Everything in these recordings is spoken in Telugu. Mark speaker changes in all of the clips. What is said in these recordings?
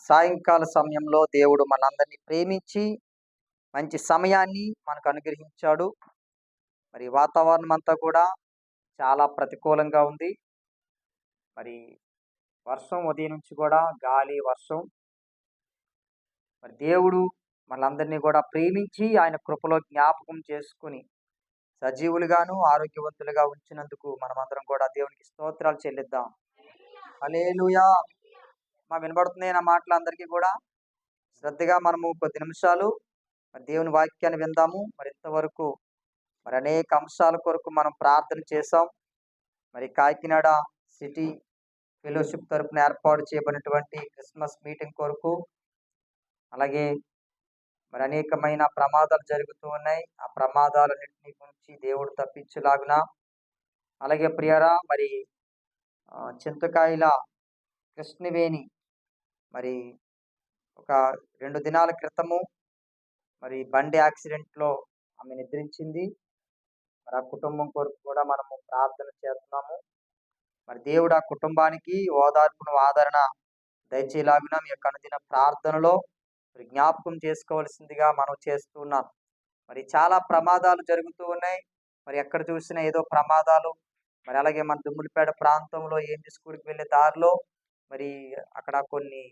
Speaker 1: సాయంకాల సమయంలో దేవుడు మనందరినీ ప్రేమించి మంచి సమయాన్ని మనకు అనుగ్రహించాడు. మరి వాతావరణం అంతా కూడా చాలా ప్రతికూలంగా ఉంది. మరి వర్షం ఉదయం నుంచి కూడా గాలి వర్షం. మరి దేవుడు మనందరినీ కూడా ప్రేమించి ఆయన కృపలో జ్ఞాపకం చేసుకుని సజీవులుగాను ఆరోగ్యవంతులుగా ఉంచినందుకు మనమందరం కూడా దేవునికి స్తోత్రాలు చెల్లిద్దాం. అలేలుయా మా వినబడుతున్నాయి నా మాటలు అందరికీ కూడా. శ్రద్ధగా మనము కొద్ది నిమిషాలు మరి దేవుని వాక్యాన్ని విందాము. మరి ఇంతవరకు మరి అనేక అంశాల కొరకు మనం ప్రార్థన చేసాం మరి కాకినాడ సిటీ ఫెలోషిప్ తరఫున ఏర్పాటు చేయబడినటువంటి క్రిస్మస్ మీటింగ్ కొరకు అలాగే మరి అనేకమైన ప్రమాదాలు జరుగుతూ ఉన్నాయి. ఆ ప్రమాదాలన్నింటినీ గురించి దేవుడు తప్పించులాగున అలాగే ప్రియరా మరి చింతకాయల కృష్ణవేణి మరి ఒక రెండు దినాల క్రితము మరి బండి యాక్సిడెంట్లో ఆమె నిద్రించింది. మరి ఆ కుటుంబం కొరకు కూడా మనము ప్రార్థన చేస్తున్నాము. మరి దేవుడు ఆ కుటుంబానికి ఓదార్పును ఆదరణ దయచేలాగున మీ యొక్క అనుదిన ప్రార్థనలో మరి జ్ఞాపకం చేసుకోవాల్సిందిగా మనం చేస్తున్నాం మరి చాలా ప్రమాదాలు జరుగుతూ ఉన్నాయి. మరి ఎక్కడ చూసినా ఏదో ప్రమాదాలు. మరి అలాగే మన దుమ్ములపేట ప్రాంతంలో ఏంటి స్కూల్కి వెళ్ళే దారిలో మరి అక్కడ కొన్ని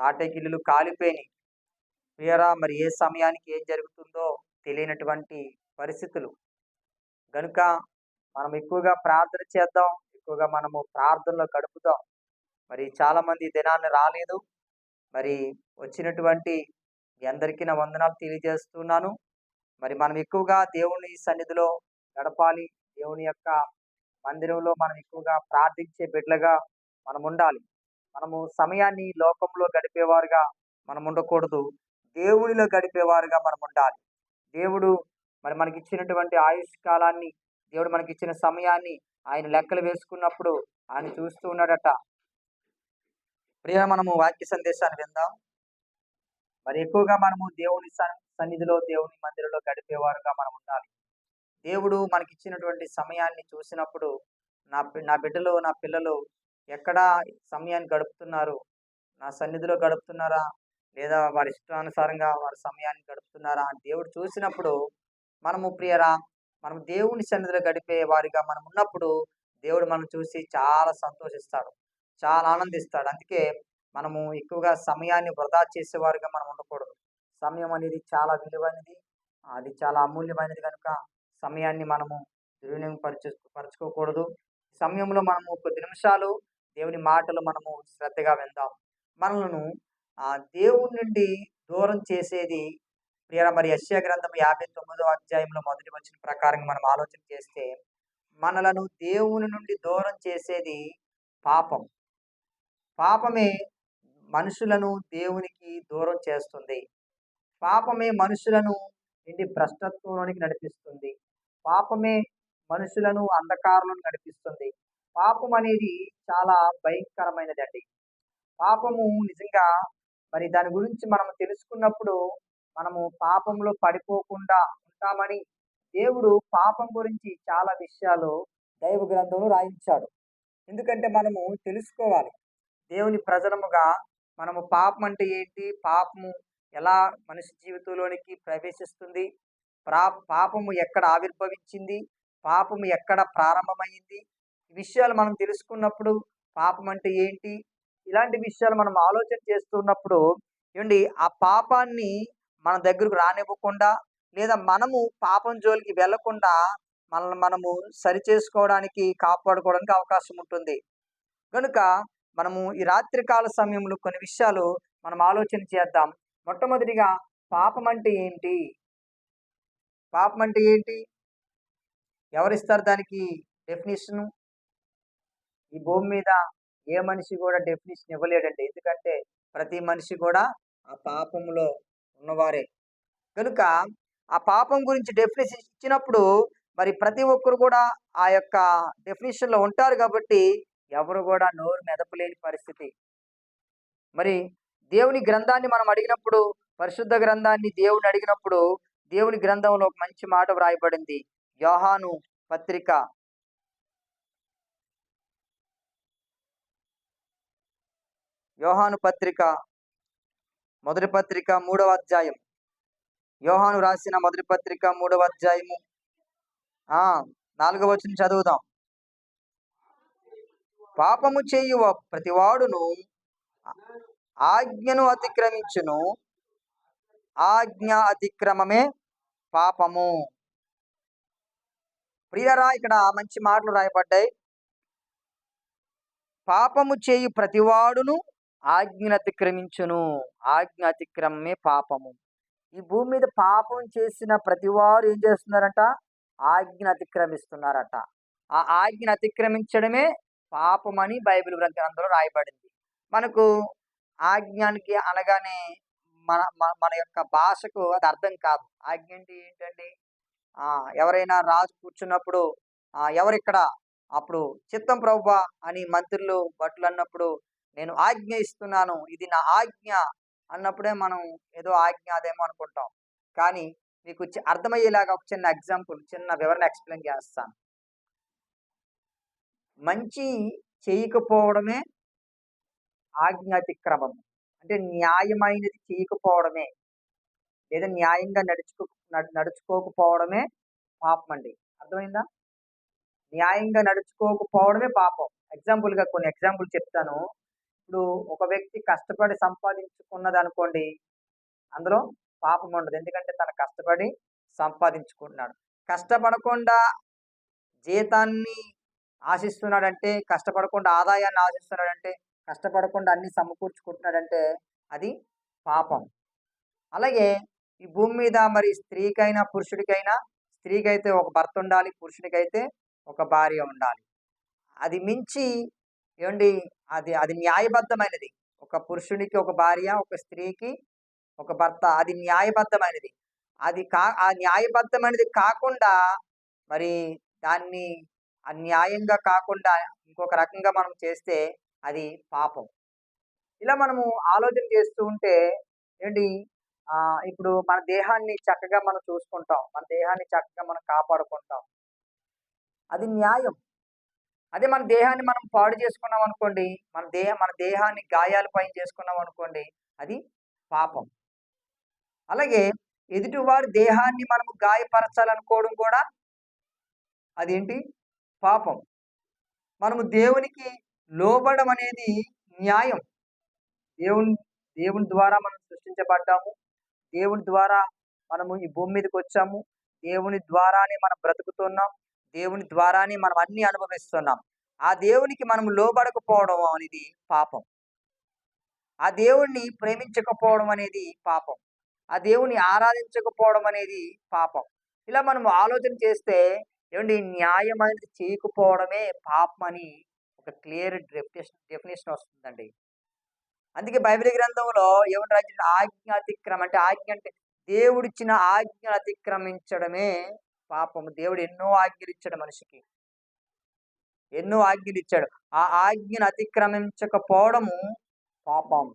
Speaker 1: తాటకిల్లులు కాలిపోయినాయి. ప్రియరా మరి ఏ సమయానికి ఏం జరుగుతుందో తెలియనటువంటి పరిస్థితులు. గనుక మనం ఎక్కువగా ప్రార్థన చేద్దాం ఎక్కువగా మనము ప్రార్థనలో గడుపుదాం. మరి చాలామంది దినాన్ని రాలేదు. మరి వచ్చినటువంటి మీ అందరికీ నా వందనాలు తెలియజేస్తున్నాను. మరి మనం ఎక్కువగా దేవుని సన్నిధిలో గడపాలి. దేవుని యొక్క మందిరంలో మనం ఎక్కువగా ప్రార్థించే బిడ్డలుగా మనం ఉండాలి. మనము సమయాన్ని లోకంలో గడిపేవారుగా మనం ఉండకూడదు దేవుడిలో గడిపేవారుగా మనం ఉండాలి దేవుడు మరి మనకి ఇచ్చినటువంటి ఆయుష్ కాలాన్ని దేవుడు మనకి ఇచ్చిన సమయాన్ని ఆయన లెక్కలు వేసుకున్నప్పుడు ఆయన చూస్తూ ఉన్నాడట. ప్రియ మనము వాక్య సందేశాన్ని విందాం. మరి ఎక్కువగా మనము దేవుని సన్నిధిలో దేవుని మందిరంలో గడిపేవారుగా మనం ఉండాలి దేవుడు మనకి ఇచ్చినటువంటి సమయాన్ని చూసినప్పుడు నా నా బిడ్డలు నా పిల్లలు ఎక్కడ సమయాన్ని గడుపుతున్నారు? నా సన్నిధిలో గడుపుతున్నారా? లేదా వారి ఇష్టానుసారంగా వారి సమయాన్ని గడుపుతున్నారా? అని దేవుడు చూసినప్పుడు మనము ప్రియరా మనం దేవుని సన్నిధిలో గడిపే వారిగా మనం ఉన్నప్పుడు దేవుడు మనం చూసి చాలా సంతోషిస్తాడు. చాలా ఆనందిస్తాడు. అందుకే మనము ఎక్కువగా సమయాన్ని వృధా చేసేవారుగా మనం ఉండకూడదు. సమయం అనేది చాలా విలువైనది. అది చాలా అమూల్యమైనది కనుక సమయాన్ని మనము దుర్వినియోగం పరచు పరచుకోకూడదు. సమయంలో మనము కొద్ది నిమిషాలు దేవుని మాటలు మనము శ్రద్ధగా విందాం. మనలను ఆ దేవుని నుండి దూరం చేసేది ప్రియర మరి యశ్య గ్రంథం యాభై తొమ్మిదో అధ్యాయంలో మొదటి వచ్చిన ప్రకారం మనం ఆలోచన చేస్తే మనలను దేవుని నుండి దూరం చేసేది పాపం. పాపమే మనుషులను దేవునికి దూరం చేస్తుంది. పాపమే మనుషులను ఇంటి భ్రష్టత్వంలోనికి నడిపిస్తుంది. పాపమే మనుషులను అంధకారంలో నడిపిస్తుంది. పాపం అనేది చాలా భయంకరమైనది అండి పాపము నిజంగా మరి దాని గురించి మనం తెలుసుకున్నప్పుడు మనము పాపంలో పడిపోకుండా ఉంటామని దేవుడు పాపం గురించి చాలా విషయాలు దైవ గ్రంథంలో రాయించాడు. ఎందుకంటే మనము తెలుసుకోవాలి. దేవుని ప్రజనముగా మనము పాపం అంటే ఏంటి? పాపము ఎలా మనిషి జీవితంలోనికి ప్రవేశిస్తుంది? ప్రా పాపము ఎక్కడ ఆవిర్భవించింది? పాపము ఎక్కడ ప్రారంభమైంది? విషయాలు మనం తెలుసుకున్నప్పుడు పాపం అంటే ఏంటి? ఇలాంటి విషయాలు మనం ఆలోచన చేస్తున్నప్పుడు ఏమండి ఆ పాపాన్ని మన దగ్గరకు రానివ్వకుండా లేదా మనము పాపం జోలికి వెళ్ళకుండా మనల్ని మనము సరి చేసుకోవడానికి కాపాడుకోవడానికి అవకాశం ఉంటుంది. కనుక మనము ఈ రాత్రికాల సమయంలో కొన్ని విషయాలు మనం ఆలోచన చేద్దాం. మొట్టమొదటిగా పాపం అంటే ఏంటి? పాపం అంటే ఏంటి? ఎవరిస్తారు దానికి డెఫినేషను? ఈ భూమి మీద ఏ మనిషి కూడా డెఫినేషన్ ఇవ్వలేడండి. ఎందుకంటే ప్రతి మనిషి కూడా ఆ పాపంలో ఉన్నవారే. కనుక ఆ పాపం గురించి డెఫినేషన్ ఇచ్చినప్పుడు మరి ప్రతి ఒక్కరు కూడా ఆ యొక్క డెఫినేషన్లో ఉంటారు కాబట్టి ఎవరు కూడా నోరు మెదపలేని పరిస్థితి. మరి దేవుని గ్రంథాన్ని మనం అడిగినప్పుడు పరిశుద్ధ గ్రంథాన్ని దేవుని అడిగినప్పుడు దేవుని గ్రంథంలో ఒక మంచి మాట వ్రాయబడింది. యోహాను పత్రిక యోహాను పత్రిక మొదటి పత్రిక మూడవ అధ్యాయం. యోహాను రాసిన మొదటి పత్రిక మూడవ అధ్యాయము. ఆ నాలుగవ వచ్చిన చదువుదాం. పాపము చేయువ ప్రతివాడును ఆజ్ఞను అతిక్రమించును. ఆజ్ఞ అతిక్రమమే పాపము. ప్రియరా ఇక్కడ మంచి మాటలు రాయబడ్డాయి. పాపము చేయు ప్రతివాడును ఆజ్ఞను అతిక్రమించును. ఆజ్ఞ అతిక్రమమే పాపము. ఈ భూమి మీద పాపం చేసిన ప్రతివారు ఏం చేస్తున్నారట? ఆజ్ఞ అతిక్రమిస్తున్నారట. ఆ ఆజ్ఞ అతిక్రమించడమే పాపమని బైబిల్ గ్రంథంలో రాయబడింది. మనకు ఆజ్ఞానికి అనగానే మన మన యొక్క భాషకు అది అర్థం కాదు. ఆజ్ఞ అంటే ఏంటండి? ఎవరైనా రాజు కూర్చున్నప్పుడు ఎవరిక్కడ? అప్పుడు చిత్తం ప్రభు అని మంత్రులు భట్లు అన్నప్పుడు నేను ఆజ్ఞ ఇస్తున్నాను. ఇది నా ఆజ్ఞ అన్నప్పుడే మనం ఏదో ఆజ్ఞ అదేమో అనుకుంటాం. కానీ మీకు అర్థమయ్యేలాగా ఒక చిన్న ఎగ్జాంపుల్ చిన్న వివరణ ఎక్స్ప్లెయిన్ చేస్తాను. మంచి చేయకపోవడమే ఆజ్ఞాతిక్రమం. అంటే న్యాయమైనది చేయకపోవడమే లేదా న్యాయంగా నడుచుకో నడుచుకోకపోవడమే పాపం అండి అర్థమైందా? న్యాయంగా నడుచుకోకపోవడమే పాపం. ఎగ్జాంపుల్గా కొన్ని ఎగ్జాంపుల్ చెప్తాను. ఇప్పుడు ఒక వ్యక్తి కష్టపడి సంపాదించుకున్నది అనుకోండి అందులో పాపం ఉండదు. ఎందుకంటే తను కష్టపడి సంపాదించుకుంటున్నాడు. కష్టపడకుండా జీతాన్ని ఆశిస్తున్నాడంటే కష్టపడకుండా ఆదాయాన్ని ఆశిస్తున్నాడంటే కష్టపడకుండా అన్ని సమకూర్చుకుంటున్నాడంటే అది పాపం. అలాగే ఈ భూమి మీద మరి స్త్రీకైనా పురుషుడికైనా స్త్రీకైతే ఒక భర్త ఉండాలి పురుషుడికైతే ఒక భార్య ఉండాలి. అది మించి ఏమండి అది అది న్యాయబద్ధమైనది. ఒక పురుషునికి ఒక భార్య ఒక స్త్రీకి ఒక భర్త అది న్యాయబద్ధమైనది. అది కా ఆ న్యాయబద్ధమైనది కాకుండా మరి దాన్ని అన్యాయంగా కాకుండా ఇంకొక రకంగా మనం చేస్తే అది పాపం. ఇలా మనము ఆలోచన చేస్తూ ఉంటే ఏంటి ఇప్పుడు మన దేహాన్ని చక్కగా మనం చూసుకుంటాం. మన దేహాన్ని చక్కగా మనం కాపాడుకుంటాం. అది న్యాయం. అదే మన దేహాన్ని మనం పాడు చేసుకున్నాం అనుకోండి మన దేహ మన దేహాన్ని గాయాల పైన చేసుకున్నాం అనుకోండి అది పాపం. అలాగే ఎదుటివారి దేహాన్ని మనము గాయపరచాలనుకోవడం కూడా అదేంటి? పాపం. మనము దేవునికి లోబడం అనేది న్యాయం. దేవుని దేవుని ద్వారా మనం సృష్టించబడ్డాము. దేవుని ద్వారా మనము ఈ భూమి మీదకి వచ్చాము. దేవుని ద్వారానే మనం బ్రతుకుతున్నాం. దేవుని ద్వారానే మనం అన్ని అనుభవిస్తున్నాం. ఆ దేవునికి మనం లోబడకపోవడం అనేది పాపం. ఆ దేవుణ్ణి ప్రేమించకపోవడం అనేది పాపం. ఆ దేవుని ఆరాధించకపోవడం అనేది పాపం. ఇలా మనం ఆలోచన చేస్తే ఏమండి న్యాయమైనది చేయకపోవడమే పాపం అని ఒక క్లియర్ డెఫినేషన్ డెఫినేషన్ వస్తుందండి. అందుకే బైబిల్ గ్రంథంలో ఏమని రాజు ఆజ్ఞ అతిక్రమం అంటే ఆజ్ఞ అంటే దేవుడిచ్చిన ఆజ్ఞ అతిక్రమించడమే పాపం దేవుడు ఎన్నో ఆజ్ఞలు ఇచ్చాడు మనిషికి. ఎన్నో ఆజ్ఞలు ఇచ్చాడు ఆ ఆజ్ఞను అతిక్రమించకపోవడము పాపం.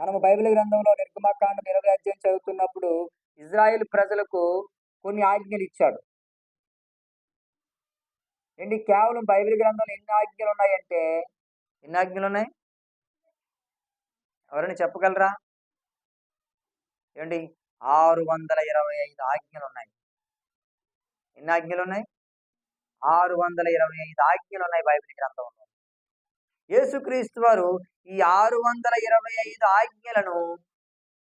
Speaker 1: మనము బైబిల్ గ్రంథంలో నిర్గమకాండం ఇరవై అధ్యాయం చదువుతున్నప్పుడు ఇజ్రాయెల్ ప్రజలకు కొన్ని ఆజ్ఞలు ఇచ్చాడు ఏంటి? కేవలం బైబిల్ గ్రంథంలో ఎన్ని ఆజ్ఞలు ఉన్నాయంటే ఎన్ని ఆజ్ఞలు ఉన్నాయి ఎవరైనా చెప్పగలరా? ఏంటి? ఆరు వందల ఇరవై ఐదు ఆజ్ఞలు ఉన్నాయి ఎన్ని ఆజ్ఞలు ఉన్నాయి ఆరు వందల ఇరవై ఐదు ఆజ్ఞలు ఉన్నాయి బైబిల్ గ్రంథంలో. యేసుక్రీస్తు వారు ఈ ఆరు వందల ఇరవై ఐదు ఆజ్ఞలను